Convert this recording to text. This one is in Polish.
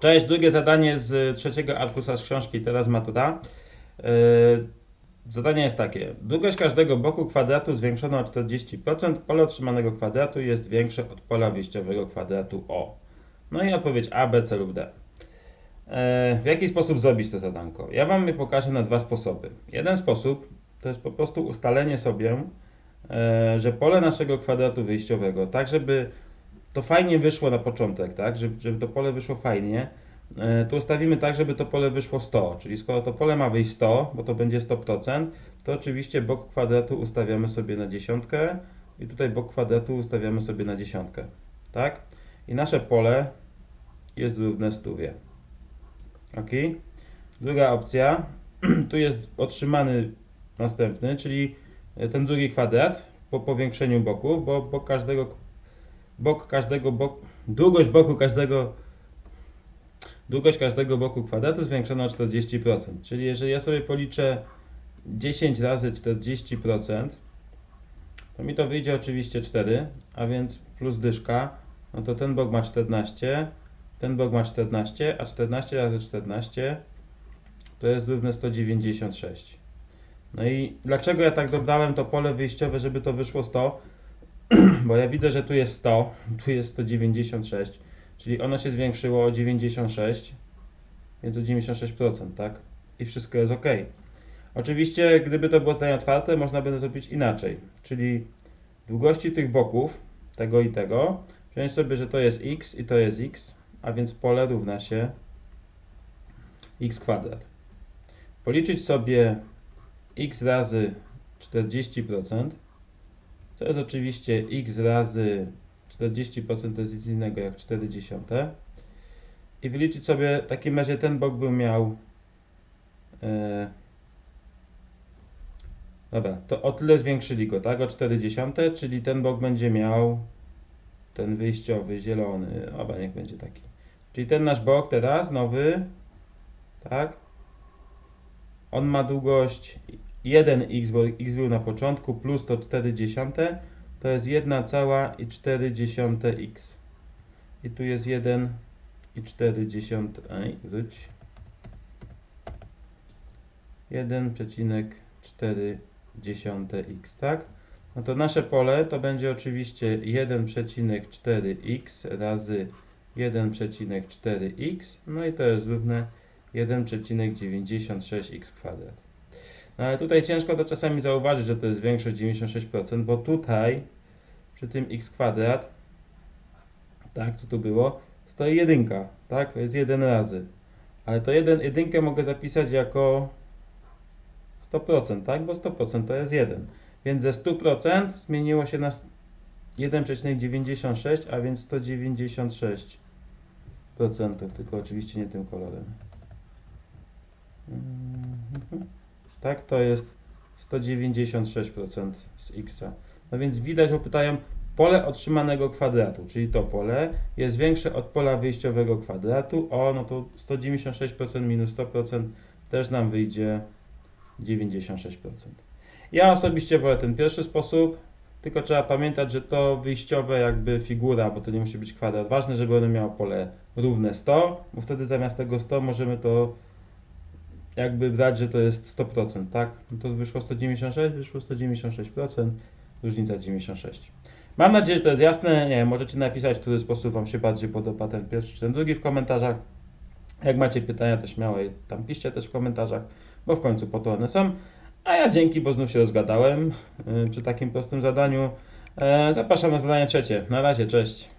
Cześć, drugie zadanie z trzeciego arkusa z książki Teraz matura. Yy, Zadanie jest takie. Długość każdego boku kwadratu zwiększona o 40%. Pole otrzymanego kwadratu jest większe od pola wyjściowego kwadratu O. No i odpowiedź A, B, C lub D. E, W jaki sposób zrobić to zadanko? Ja Wam je pokażę na dwa sposoby. Jeden sposób to jest po prostu ustalenie sobie, e, że pole naszego kwadratu wyjściowego, tak żeby to fajnie wyszło na początek, tak, żeby, żeby to pole wyszło fajnie, e, to ustawimy tak, żeby to pole wyszło 100, czyli skoro to pole ma wyjść 100, bo to będzie 100%, to oczywiście bok kwadratu ustawiamy sobie na dziesiątkę i tutaj bok kwadratu ustawiamy sobie na dziesiątkę, tak? I nasze pole jest równe 100. Ok? Druga opcja, tu jest otrzymany następny, czyli ten drugi kwadrat po powiększeniu boków, bo bok każdego bok każdego bok, długość boku każdego długość każdego boku kwadratu zwiększona o 40%. Czyli jeżeli ja sobie policzę 10 razy 40%, to mi to wyjdzie oczywiście 4, a więc plus dyszka, no to ten bok ma 14, ten bok ma 14, a 14 razy 14 to jest równe 196. No i dlaczego ja tak dodałem to pole wyjściowe, żeby to wyszło 100? Bo ja widzę, że tu jest 100, tu jest 196, czyli ono się zwiększyło o 96, więc o 96%, tak? I wszystko jest ok. Oczywiście, gdyby to było zdanie otwarte, można by to zrobić inaczej, czyli długości tych boków, tego i tego, wziąć sobie, że to jest x i to jest x, a więc pole równa się x kwadrat. Policzyć sobie x razy 40%, to jest oczywiście x razy 40% to jest nic innego jak 4 dziesiąte. I wyliczyć sobie w takim razie ten bok by miał. E, dobra, to o tyle zwiększyli go, tak? O 4 dziesiąte, czyli ten bok będzie miał ten wyjściowy, zielony. Dobra, niech będzie taki. Czyli ten nasz bok teraz, nowy, tak? On ma długość 1x, bo x był na początku, plus to 4 dziesiąte, to jest 1 cała i 4 dziesiąte x. I tu jest 1 i 4 dziesiąte, ej, wróć. 1,4 dziesiąte x, tak? No to nasze pole to będzie oczywiście 1,4x razy 1,4x, no i to jest równe 1,96x kwadrat. Ale tutaj ciężko to czasami zauważyć, że to jest większość 96%, bo tutaj przy tym x kwadrat, tak, co tu było, stoi jedynka, tak, to jest 1 razy. Ale to jeden, jedynkę mogę zapisać jako 100%, tak, bo 100% to jest 1. Więc ze 100% zmieniło się na 1,96, a więc 196%, tylko oczywiście nie tym kolorem. Mhm. Tak, to jest 196% z x. No więc widać, bo pytają pole otrzymanego kwadratu, czyli to pole jest większe od pola wyjściowego kwadratu. O, no to 196% minus 100% też nam wyjdzie 96%. Ja osobiście wolę ten pierwszy sposób, tylko trzeba pamiętać, że to wyjściowe jakby figura, bo to nie musi być kwadrat. Ważne, żeby ono miało pole równe 100, bo wtedy zamiast tego 100 możemy to jakby brać, że to jest 100%, tak? No to wyszło 196, wyszło 196%, różnica 96. Mam nadzieję, że to jest jasne. Nie możecie napisać, w który sposób Wam się bardziej podoba ten pierwszy czy ten drugi w komentarzach. Jak macie pytania, to śmiało je tam piszcie też w komentarzach, bo w końcu po to one są. A ja dzięki, bo znów się rozgadałem yy, przy takim prostym zadaniu. E, zapraszam na zadanie trzecie. Na razie, cześć.